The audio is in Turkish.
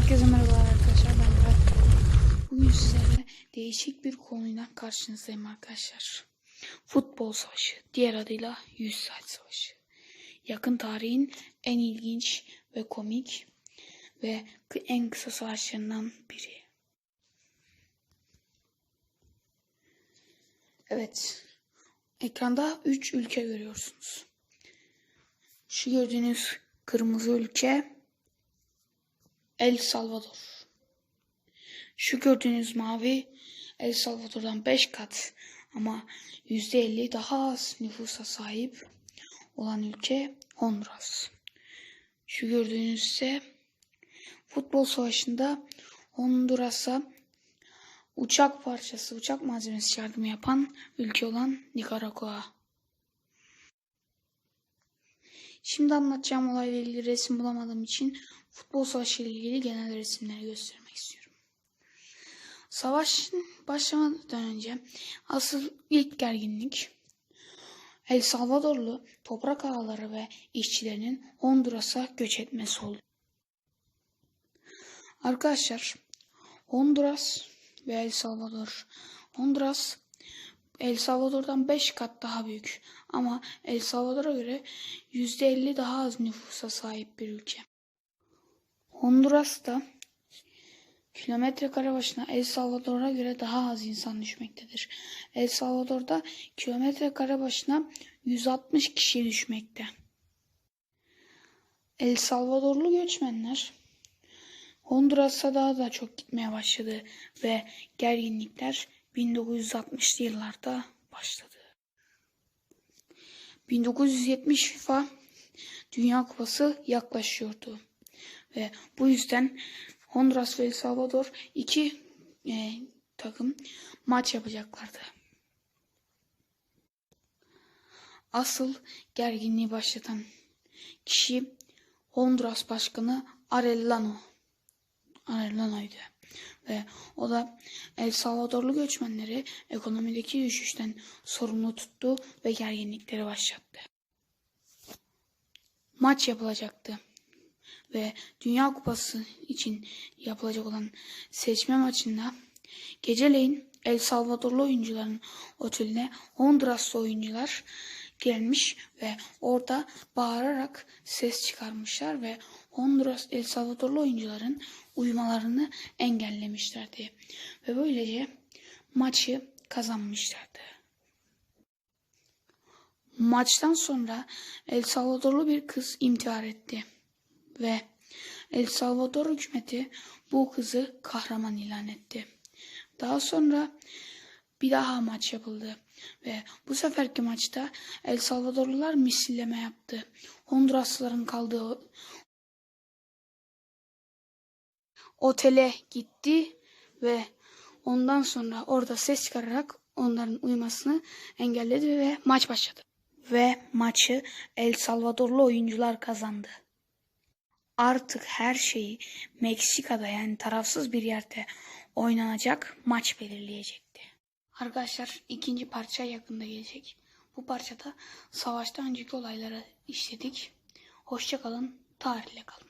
Herkese merhabalar arkadaşlar. Ben Murat. Bugün sizlerle değişik bir konuyla karşınızdayım arkadaşlar. Futbol savaşı. Diğer adıyla 100 saat savaşı. Yakın tarihin en ilginç ve komik ve en kısa savaşlarından biri. Evet. Ekranda 3 ülke görüyorsunuz. Şu gördüğünüz kırmızı ülke El Salvador. Şu gördüğünüz mavi El Salvador'dan 5 kat ama %50 daha az nüfusa sahip olan ülke Honduras. Şu gördüğünüz ise futbol savaşında Honduras'a uçak parçası, uçak malzemesi yardımı yapan ülke olan Nikaragua. Şimdi anlatacağım olayla ilgili resim bulamadığım için futbol savaşı ile ilgili genel resimleri göstermek istiyorum. Savaş başlamadan önce asıl ilk gerginlik El Salvadorlu toprak ağaları ve işçilerinin Honduras'a göç etmesi oldu. Arkadaşlar Honduras ve El Salvador. Honduras El Salvador'dan 5 kat daha büyük ama El Salvador'a göre %50 daha az nüfusa sahip bir ülke. Honduras'ta kilometre kare başına El Salvador'a göre daha az insan düşmektedir. El Salvador'da kilometre kare başına 160 kişi düşmekte. El Salvadorlu göçmenler Honduras'a daha da çok gitmeye başladı ve gerginlikler 1960'lı yıllarda başladı. 1970 FIFA Dünya Kupası yaklaşıyordu. Ve bu yüzden Honduras ve El Salvador iki e, takım maç yapacaklardı. Asıl gerginliği başlatan kişi Honduras Başkanı Arellano. Arellano'ydu. Ve o da El Salvadorlu göçmenleri ekonomideki düşüşten sorumlu tuttu ve gerginlikleri başlattı. Maç yapılacaktı ve Dünya Kupası için yapılacak olan seçme maçında geceleyin El Salvadorlu oyuncuların oteline Honduraslı oyuncular gelmiş ve orada bağırarak ses çıkarmışlar ve Honduras El Salvadorlu oyuncuların uyumalarını engellemişlerdi. Ve böylece maçı kazanmışlardı. Maçtan sonra El Salvadorlu bir kız intihar etti ve El Salvador hükümeti bu kızı kahraman ilan etti. Daha sonra bir daha maç yapıldı ve bu seferki maçta El Salvadorlular misilleme yaptı. Honduraslıların kaldığı otele gitti ve ondan sonra orada ses çıkararak onların uyumasını engelledi ve maç başladı. Ve maçı El Salvadorlu oyuncular kazandı. Artık her şeyi Meksika'da yani tarafsız bir yerde oynanacak maç belirleyecekti. Arkadaşlar ikinci parça yakında gelecek. Bu parçada savaştan önceki olayları işledik. Hoşçakalın, tarihle kalın.